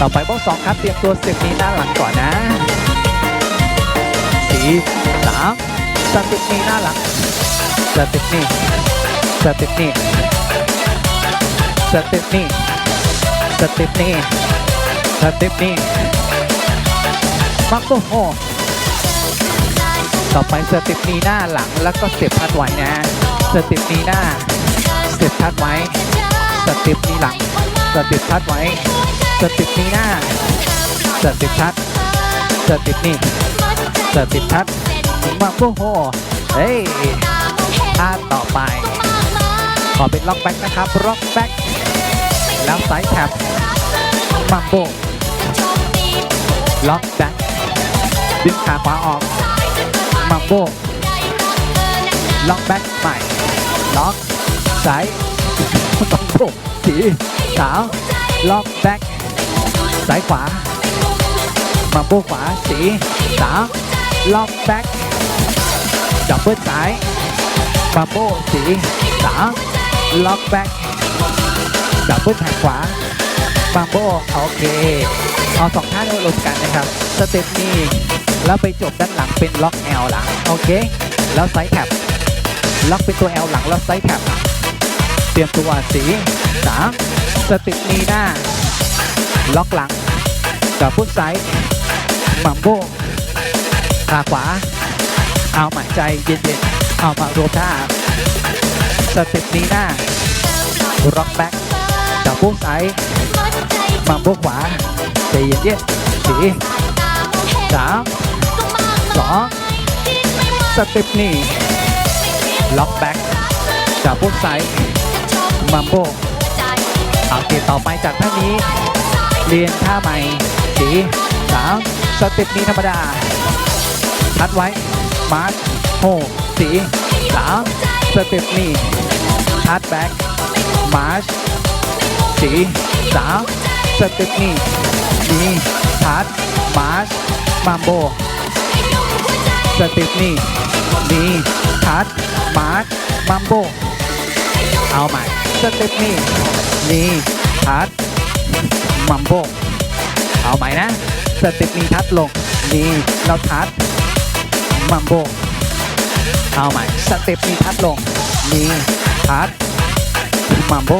ต่อไปบล็อกสองครับ เตรียมตัวเสเต็ปนี้ด้านหลังก่อนนะสี่สามสเต็ปนี้หน้าหลังสเต็ปนี้สเต็ปนี้สเต็ปนี้สเต็ปนี้สเต็ปนี้มักโตโฮต่อไปสเต็ปนี้หน้าหลังแล้วก็สเต็ปทัดไว้นะสเต็ปนี้หน้าสเต็ปทัดไว้สเต็ปนี้หลัง สเต็ปทัดไว้สเต็ปนี้หน้าสเต็ปทัดสเต็ปนี้สเต็ปทัดมักโตโฮเฮ้ยท่าต่อไป ขอเป็นล็อกแบ็กนะครับล็อกแบ็กแล้วไซด์แท็บมัมโบล็อกแบ็กดึงขาขวาออกมัมโบล็อกแบ็กใหม่ล็อกซ้ายมัมโบ สีสาวล็อกแบ็กซ้ายขวามัมโบขวาสีสาวล็อกแบ็กดับเบิลซ้ายมัมโบสีสาวล็อกแบ็กดับเบิลแทงขวามัมโบโอเคเอาสองท่านี้รวมกันนะครับสเต็ปนี้แล้วไปจบด้านหลังเป็นล็อกแอลหลังโอเค แล้วไซด์แท็บล็อกเป็นตัวแอลหลังแล้วไซด์แท็บ ตรียมตัวสีสามสต็ปนี้หน้า ล็อกหลัง กับพุทไซด์มัมโบขาขวา เอาหมายใจเย็นๆ เอามารวมท่า สต็ปนี้หน้าร็อกแบ็กดับเบิลไซด์มัมโบขวาใจเย็นๆสีสามสองสเต็ปนี้ล็อกแบ็กดับเบิลไซด์ มัมโบโอเคต่อไปจากท่านนี้ เรียนท่าใหม่สีสามสเต็ปนี้ธรรมดาทัดไว้ มาร์ชโฮสี่สามสเต็ปนี้ทัดแบ็กมาร์ชสีสามสเต็ปนี้นี่ทัดมาร์ชมัมโบสเต็ปนี้นี่ทัดมาร์ชมัมโบเอาใหม่ สเต็ปนี้นี่ทัดมัมโบเอาใหม่นะสเต็ปนี้ทัดลงนี่เราทัดมัมโบเอาใหม่สเต็ปนี้ทัดลงนี่ทัดมัมโบ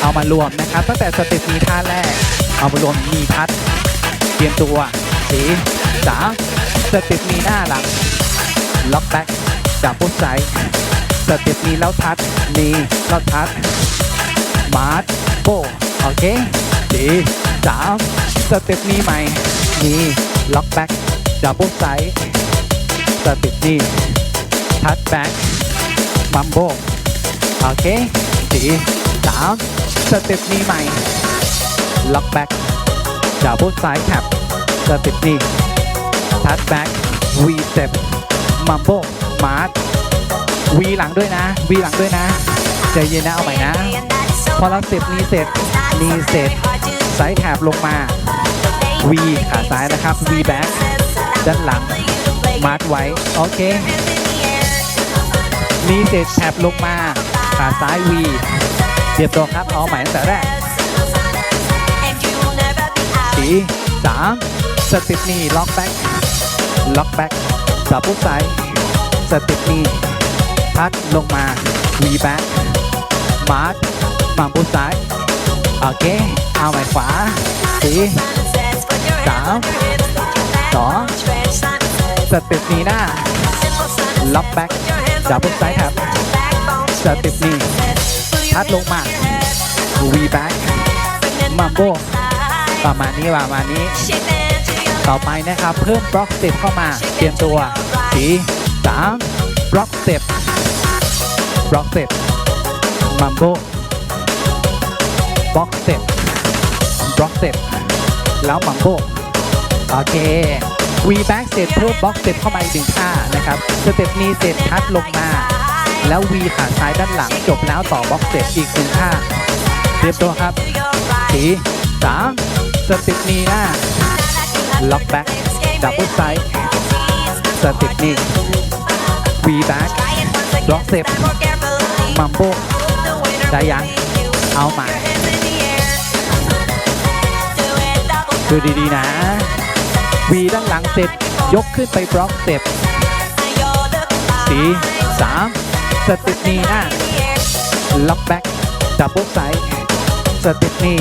เอามารวมนะครับ ตั้งแต่สเต็ปมีท่าแรก เอามารวมมีทัดเตรียมตัวสีสามสเต็ปมีหน้าหลังล็อกแบ็กดับบิลไซ สเต็ปมีแล้วทัดมีแล้วทัดมาร์โบโอเคสีสามสเต็ปมีใหม่มีล็อกแบ็กดับเบิลไซด์สเต็ปนี้ทัดแบ็กมัมโบโอเคสี่สามสเต็ปนี้ใหม่ล็อกแบ็กดับเบิลไซด์แท็บสเต็ปนี้ทัชแบ็กวีสเต็ปมัมโบมาร์ วีหลังด้วยนะวีหลังด้วยนะใจเย็นนะเอาใหม่นะ พอเราเสเต็ปนี้เสร็จนีเสร็จไซด์แท็บลงมาวีขาซ้ายนะครับวีแบ็กด้านหลังมาร์ทไว้ โอเคมีเสร็จแท็บลงมา ขาซ้ายวีเรียมตัวครับเอาใหม่ตั้งแต่แรกสีสามสติปนี้ล็อกแบ็กล็อกแบ็กดับปุ๊บไซด์สติปนี้ พัดลงมาวีแบ็กมาร์ทมาปุ๊บไซด์โอเค เอาใหม่ขวาสีสามสองสเติปนี้หน้าล็อกแบ็กดับปุ๊บไซด์ครับสเต็ปนี้พัดลงมาวีแบ็กมัมโบประมาณนี้ประมาณนี้ ต่อไปนะครับ เพิ่มบล็อกสเต็ปเข้ามา เตรียมตัวสีสามบล็อกสเต็ป บล็อกสเต็ปมัมโบบล็อกสเต็ปบล็อกสเต็ปแล้วมัมโบโอเควีแบ็กเสร็จเพิ่มบล็อกสเต็ปเข้ามาอีกหนึ่งท่านะครับสเต็ปนี้เสร็จพัดลงมา แล้ววีขาซ้ายด้านหลังจบแล้วต่อบล็อกเสร็จอีกหนึ่งท่าเตรียมตัวครับสีสามสเต็ปนี้หน้าล็อกแบ็กดับเบิลไซด์สเต็ปนี้วีแบ็กบล็อกเสร็จ มัมโบได้ยังเอาใหม่ดูดีๆนะวีด้านหลังเสร็จยกขึ้นไปบล็อกเสร็จสี่สามสติปนีน้าล็อกแบ็กดับเบิลไซด์สติปนี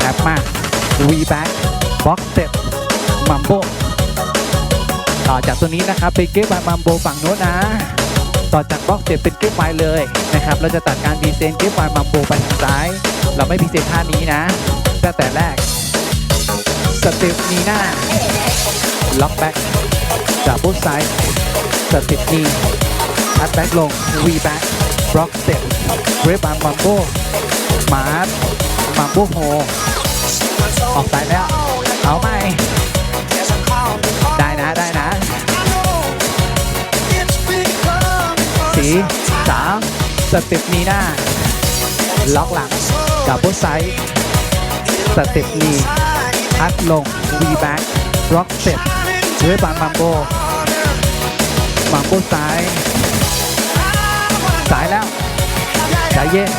แทบมาวีแบ็กบล็อกเสร็จมัมโบต่อจากตัวนี้นะครับเป็นเก็บบายมัมโบฝั่งโน้นนะ ต่อจากบล็อกเสร็จเป็นเก็บไฟเลยนะครับ เราจะตัดการพรีเซนต์เก็บไฟมัมโบไปทางซ้าย เราไม่พรีเซนต์ท่านี้นะตั้งแต่แรกสเต็ปนีหน้าล็อกแบ็กดับเบิลไซด์สเต็ปนีทัดแบ็กลงวีแบ็กบล็อกสเต็ปเรบันมัมโบมาร์ทมัมโบโฮออกสายแล้ว เอาไหม สีสามสเต็ปนีหน้า ล็อกหลังดับเบิลไซด์สเต็ปนีพัดลงวีแบ็กร็อกเต็ปเฮ้ยบังมัมโบมัมโบซ้ายสายแล้วใจเย็น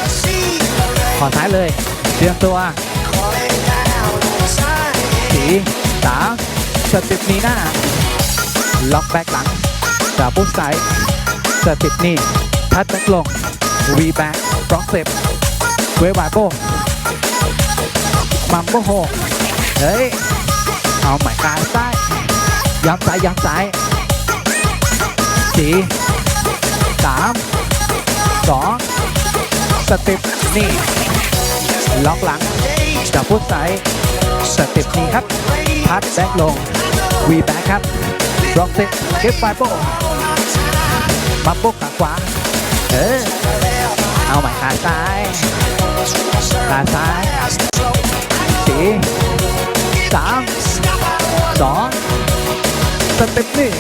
ขอซ้ายเลยเตรียมตัวสีสามสเต็ปนีหน้า ล็อกแบ็กหลังดับเบิลไซด์ สเต็ปนี่พัดแบ็กลงวีแบ็กร็อกเต็ปเววาโบมัมโบโฮเฮ้ย เอาหมายกายซ้ายย้ำซ้ายย้ำซ้ายสี่สามสองสเต็ปนี่ ล็อกหลังจับพุทไซสเต็ปนี้ครับ พัดแบ็กลง วีแบ็กครับล็อกเซ็ตเก็บไฟโบ มาโบกขาขวา เออ เอาใหมายขาซ้ายขาซ้ายสี่สามสองสเต็ปนี่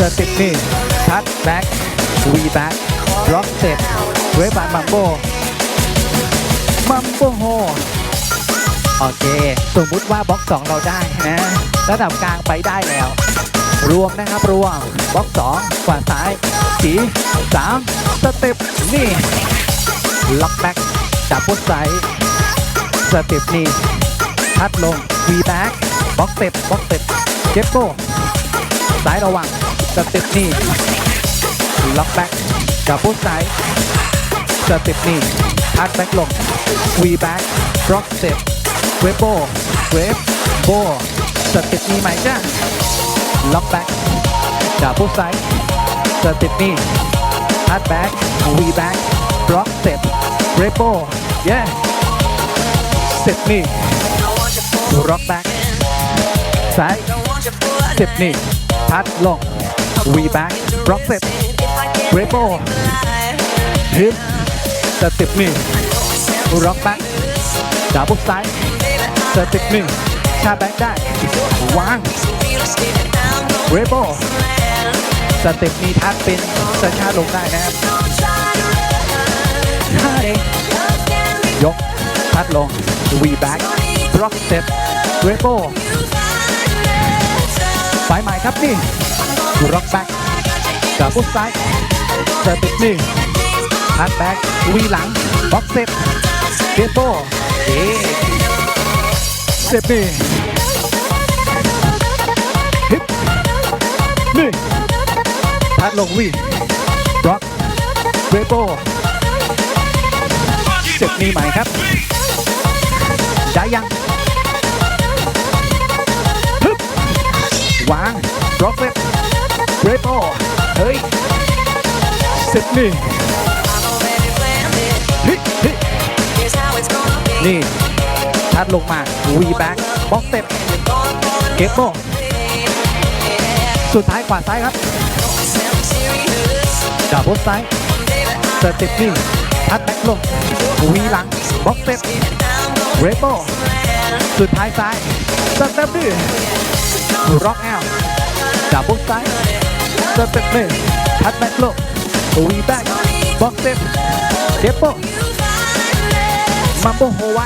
สเต็ปนี่ทัดแบ็กวีแบ็กล็อกเซ็ตเวฟบานมัมโบมัมโบโฮโอเค สมมุติว่าบล็อกสองเราได้นะ ระดับกลางไปได้แล้ว รวมนะครับรวมบล็อกสองฝั่งซ้ายสีสามสเต็ปนี่ล็อกแบ็กจับพุทไซสเต็ปนี่ทัดลงวีแบ็กบล็อกเต็ปบล็อกเต็ปเก็บโบสายระวังสเต็ปนี่ล็อกแบ็กจับพุทไซสเต็ปนี่ทัดแบ็กลงวีแบ็กบล็อกเต็ปเวฟโบเวฟโบ สเต็ปนี่ใหมจ้าล็อกแบ็กจับพุทไซด์สเต็ปนี่ทัดแบ็กวีแบ็กบล็อกเต็ปเรโปเย้เสร็จนี่ร็อกแบ็กซ้ายเสร็จนี่พัดลงวีแบ็กบล็อกเสร็จเรโปฮิปสเต็ปนี่ร็อกแบ็กดับเบิลซ้ายสเต็ปนี่ ชาแบ็กได้วางเรโปสเต็ปนี้ทัดเป็นสชาลงได้นะครับห้าเองยกพัดลงวีแบ็กบล็อกสเต็ปเรโปไปใหม่ครับนี่ร็อกแบ็กดับเบิลซ้ายสเต็ปนี่พัดแบ็กวีหลังบล็อกสเต็ปเรโปเอส เต็ปนี่ฮิปนี่พัดลงวีบล็อกเรโปเสร็จมีใหม่ครับ ได้ยังฮึบวางบล็อกเล็บเรโปเฮ้ยเสร็จนี่ฮิฮินี่ ทัดลงมาวีแบ็กบ็อกเต็ปเก็บโบสุดท้ายขวาซ้ายครับดับเบิลซ้ายสเต็ปนี่ทัดแบ็กลงวีหลังบ็อกเต็ปเรโบสุดท้ายซ้ายสเต็ปนี่ร็อกแอลดับเบิลซ้ายสเต็ปนี่ทัดแบ็กลงวีแบ็กบ็อกเต็ปเก็บโบมัมโบโฮไว